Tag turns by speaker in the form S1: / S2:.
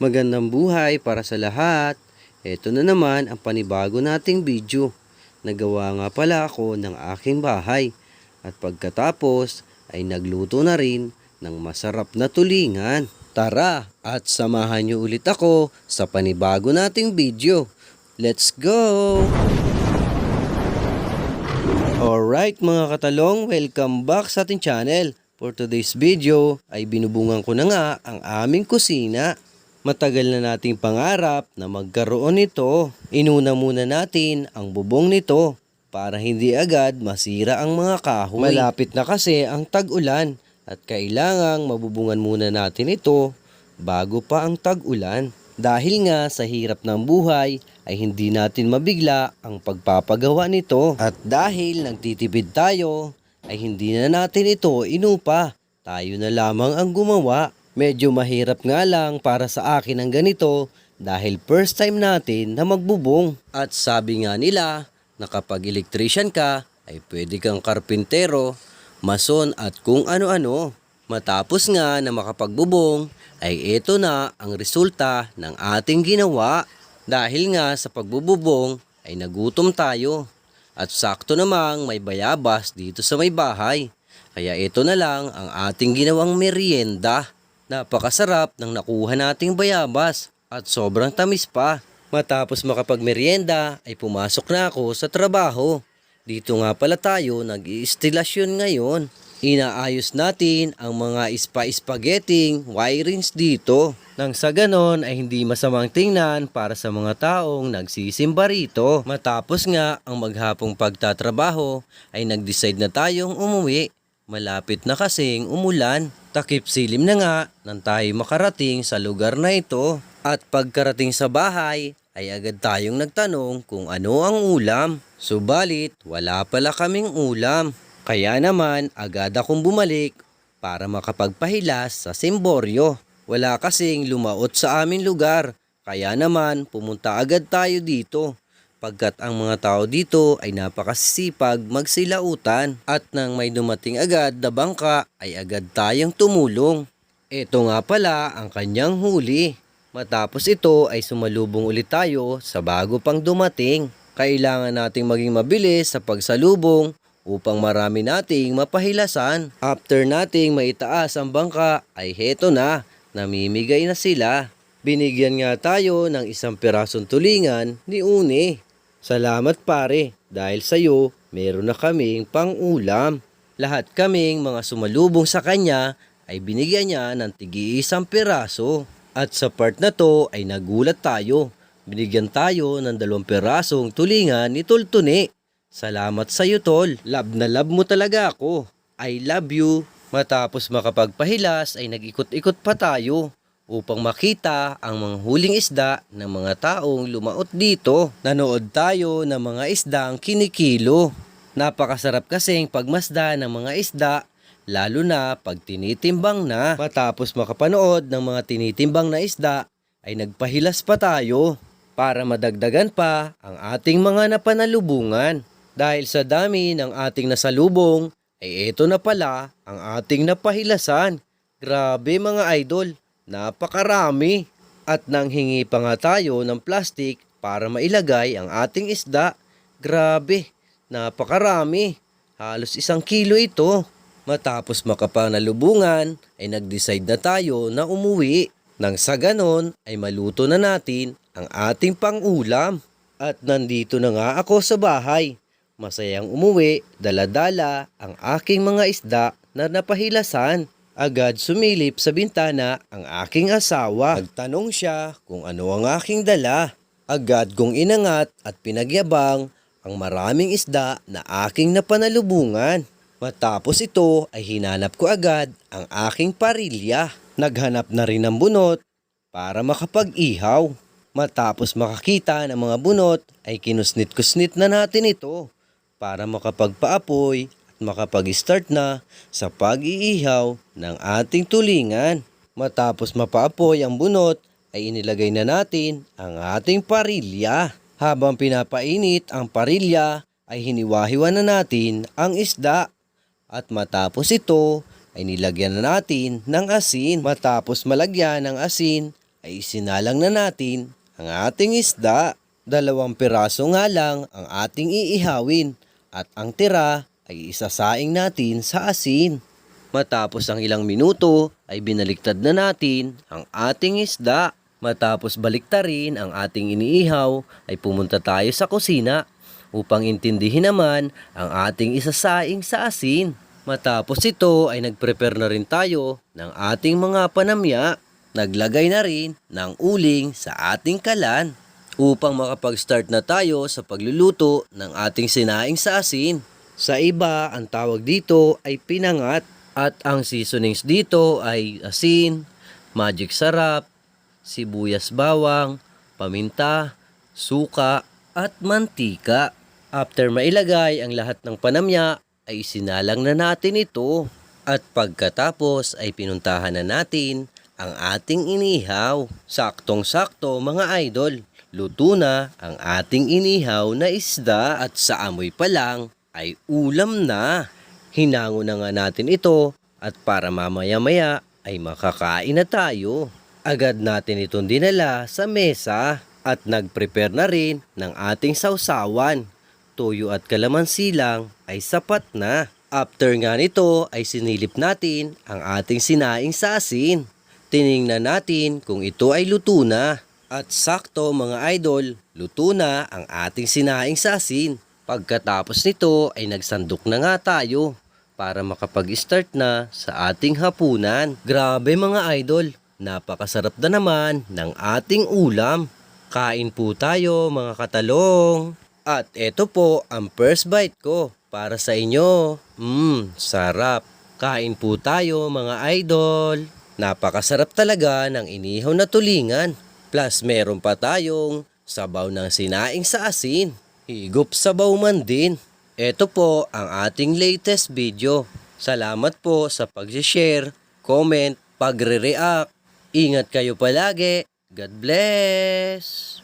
S1: Magandang buhay para sa lahat. Ito na naman ang panibago nating video. Nagawa nga pala ako ng aking bahay. At pagkatapos ay nagluto na rin ng masarap na tulingan. Tara at samahan niyo ulit ako sa panibago nating video. Let's go! Alright mga katalong, welcome back sa ating channel. For today's video ay binubungan ko na nga ang aming kusina. Matagal na nating pangarap na magkaroon nito. Inuna muna natin ang bubong nito para hindi agad masira ang mga kahoy. Malapit na kasi ang tag-ulan at kailangang mabubungan muna natin ito bago pa ang tag-ulan. Dahil nga sa hirap ng buhay ay hindi natin mabigla ang pagpapagawa nito. At dahil nagtitipid tayo ay hindi na natin ito inupa. Tayo na lamang ang gumawa. Medyo mahirap nga lang para sa akin ang ganito dahil first time natin na magbubong. At sabi nga nila na kapag electrician ka ay pwede kang karpintero, mason at kung ano-ano. Matapos nga na makapagbubong ay ito na ang resulta ng ating ginawa. Dahil nga sa pagbububong ay nagutom tayo. At sakto namang may bayabas dito sa may bahay. Kaya ito na lang ang ating ginawang merienda. Napakasarap ng nakuha nating bayabas at sobrang tamis pa. Matapos makapagmerienda ay pumasok na ako sa trabaho. Dito nga pala tayo nag-iistilasyon ngayon. Inaayos natin ang mga ispa-spaghetting wirings dito. Nang sa ganon ay hindi masamang tingnan para sa mga taong nagsisimba rito. Matapos nga ang maghapong pagtatrabaho ay nag-decide na tayong umuwi. Malapit na kasing umulan. Takip silim na nga nang tayo makarating sa lugar na ito. At pagkarating sa bahay ay agad tayong nagtanong kung ano ang ulam. Subalit wala pala kaming ulam. Kaya naman agad akong bumalik para makapagpahilas sa simboryo. Wala kasing lumaot sa amin lugar. Kaya naman pumunta agad tayo dito pagkat ang mga tao dito ay napakasisipag magsilautan at nang may dumating agad na bangka ay agad tayong tumulong. Ito nga pala ang kanyang huli. Matapos ito ay sumalubong ulit tayo sa bago pang dumating. Kailangan nating maging mabilis sa pagsalubong upang marami nating mapahilasan. After nating maitaas ang bangka ay heto na, namimigay na sila. Binigyan nga tayo ng isang pirasong tulingan ni Une. Salamat pare, dahil sa'yo meron na kaming pang-ulam. Lahat kaming mga sumalubong sa kanya ay binigyan niya ng tigi-isang piraso. At sa part na to ay nagulat tayo. Binigyan tayo ng dalawang pirasong tulingan ni Tultune. Salamat sa iyo tol. Love na love mo talaga ako. I love you. Matapos makapagpahilas ay nag-ikot-ikot pa tayo upang makita ang mga huling isda ng mga taong lumaot dito. Nanood tayo ng mga isdang kinikilo. Napakasarap kasing pagmasda ng mga isda lalo na pag tinitimbang na. Matapos makapanood ng mga tinitimbang na isda ay nagpahilas pa tayo para madagdagan pa ang ating mga napanalubungan. Dahil sa dami ng ating nasalubong ay ito na pala ang ating napahilasan. Grabe mga idol, napakarami. At nang hingi pa nga tayo ng plastic para mailagay ang ating isda. Grabe, napakarami. Halos isang kilo ito. Matapos makapanalubungan ay nag-decide na tayo na umuwi. Nang sa ganon ay maluto na natin ang ating pang-ulam. At nandito na nga ako sa bahay. Masayang umuwi, daladala ang aking mga isda na napahilasan. Agad sumilip sa bintana ang aking asawa. Nagtanong siya kung ano ang aking dala. Agad kong inangat at pinagyabang ang maraming isda na aking napanalubungan. Matapos ito ay hinanap ko agad ang aking parilya. Naghanap na rin ng bunot para makapag-ihaw. Matapos makakita ng mga bunot ay kinusnit-kusnit na natin ito para makapagpaapoy makapag-start na sa pag-iihaw ng ating tulingan. Matapos mapaapoy ang bunot ay inilagay na natin ang ating parilya. Habang pinapainit ang parilya ay hiniwahiwa na natin ang isda. At matapos ito ay nilagyan na natin ng asin. Matapos malagyan ng asin ay isinalang na natin ang ating isda. Dalawang piraso nga lang ang ating iihawin at ang tira ay isasaing natin sa asin. Matapos ang ilang minuto ay binaliktad na natin ang ating isda. Matapos baliktarin ang ating iniihaw ay pumunta tayo sa kusina upang intindihin naman ang ating isasaing sa asin. Matapos ito ay nagprepare na rin tayo ng ating mga panamya. Naglagay na rin ng uling sa ating kalan upang makapag-start na tayo sa pagluluto ng ating sinaing sa asin. Sa iba, ang tawag dito ay pinangat at ang seasonings dito ay asin, magic sarap, sibuyas bawang, paminta, suka at mantika. After mailagay ang lahat ng panamya ay sinalang na natin ito at pagkatapos ay pinuntahan na natin ang ating inihaw. Saktong-sakto mga idol, luto na ang ating inihaw na isda at sa amoy pa lang ay ulam na. Hinango na nga natin ito at para mamaya-maya ay makakain na tayo. Agad natin itong dinala sa mesa at nag-prepare na rin ng ating sausawan. Tuyo at kalamansi lang ay sapat na. After nga nito ay sinilip natin ang ating sinaing sa asin. Tiningnan natin kung ito ay luto na. At sakto mga idol, luto na ang ating sinaing sa asin. Pagkatapos nito ay nagsandok na nga tayo para makapag-start na sa ating hapunan. Grabe mga idol, napakasarap na naman ng ating ulam. Kain po tayo mga katalong. At eto po ang first bite ko para sa inyo. Mmm, sarap. Kain po tayo mga idol. Napakasarap talaga ng inihaw na tulingan. Plus meron pa tayong sabaw ng sinaing sa asin. Higop sabaw man din. Ito po ang ating latest video. Salamat po sa pag-share, comment, pagre-react. Ingat kayo palagi. God bless!